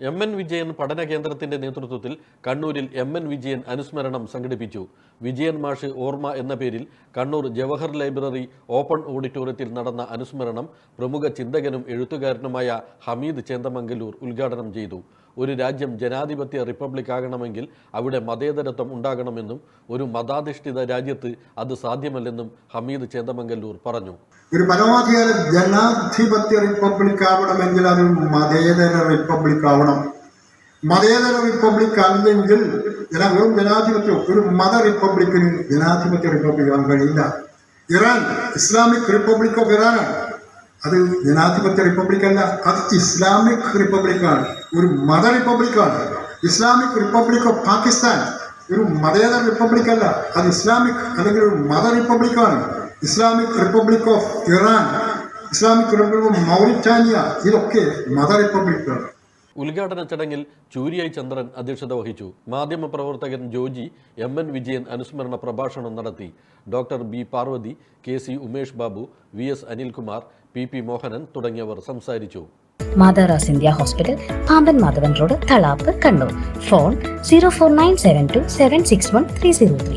M N Vijayan പഠന കേന്ദ്രത്തിന്റെ നേതൃത്വത്തിൽ കണ്ണൂരിൽ എം എൻ വിജയൻ അനുസ്മരണം സംഘടിപ്പിച്ചു. വിജയൻ മാഷ് ഓർമ്മ എന്ന പേരിൽ കണ്ണൂർ ജവഹർ ലൈബ്രറി ഓപ്പൺ ഓഡിറ്റോറിയത്തിൽ നടന്ന അനുസ്മരണം പ്രമുഖ ചിന്തകനും എഴുത്തുകാരനുമായ ഹമീദ് ചേന്ദമംഗലൂർ ഉദ്ഘാടനം ചെയ്തു. ഒരു രാജ്യം ജനാധിപത്യ റിപ്പബ്ലിക് ആകണമെങ്കിൽ അവിടെ മതേതരത്വം ഉണ്ടാകണമെന്നും ഒരു മതാധിഷ്ഠിത രാജ്യത്ത് അത് സാധ്യമല്ലെന്നും ഹമീദ് ചേന്ദമംഗല്ലൂർ പറഞ്ഞു. ഒരു പരമാധികാര ജനാധിപത്യ റിപ്പബ്ലിക് ആവണമെങ്കിൽ അത് മതേതര റിപ്പബ്ലിക് ആവണം. മതേതര റിപ്പബ്ലിക് അല്ലെങ്കിൽ വെറും ജനാധിപത്യം ഒരു മത റിപ്പബ്ലിക്കിന് ജനാധിപത്യ റിപ്പബ്ലിക് ആകാൻ കഴിയില്ല. ഇറാൻ ഇസ്ലാമിക് റിപ്പബ്ലിക് ഓഫ് ഇറാനാണ്. അത് ജനാധിപത്യ റിപ്പബ്ലിക് അല്ല അത് ഇസ്ലാമിക് റിപ്പബ്ലിക്കാണ് ഒരു മത റിപ്പബ്ലിക്കാണ് ഇസ്ലാമിക് റിപ്പബ്ലിക് ഓഫ് പാകിസ്ഥാൻ ഒരു മതേതര റിപ്പബ്ലിക് അല്ല അത് ഇസ്ലാമിക് അല്ലെങ്കിൽ ഒരു മത റിപ്പബ്ലിക്കാണ് Islamic republic of Iran Islamic republic of Mauritania ഇതൊക്കെ മത റിപ്പബ്ലിക്കാണ് ഉദ്ഘാടന ചടങ്ങിൽ ചൂരിയായി ചന്ദ്രൻ അധ്യക്ഷത വഹിച്ചു. മാധ്യമപ്രവർത്തകൻ ജോജി എം എൻ വിജയൻ അനുസ്മരണ പ്രഭാഷണം നടത്തി. Doctor B Parvathi K C Umesh Babu V S Anilkumar P P Mohanan തുടങ്ങിയവർ സംസാരിച്ചു. മാതാറാസ് India hospital Pamban Madhavan road Thalap Kannur. Phone zero four nine seven two seven six one three zero three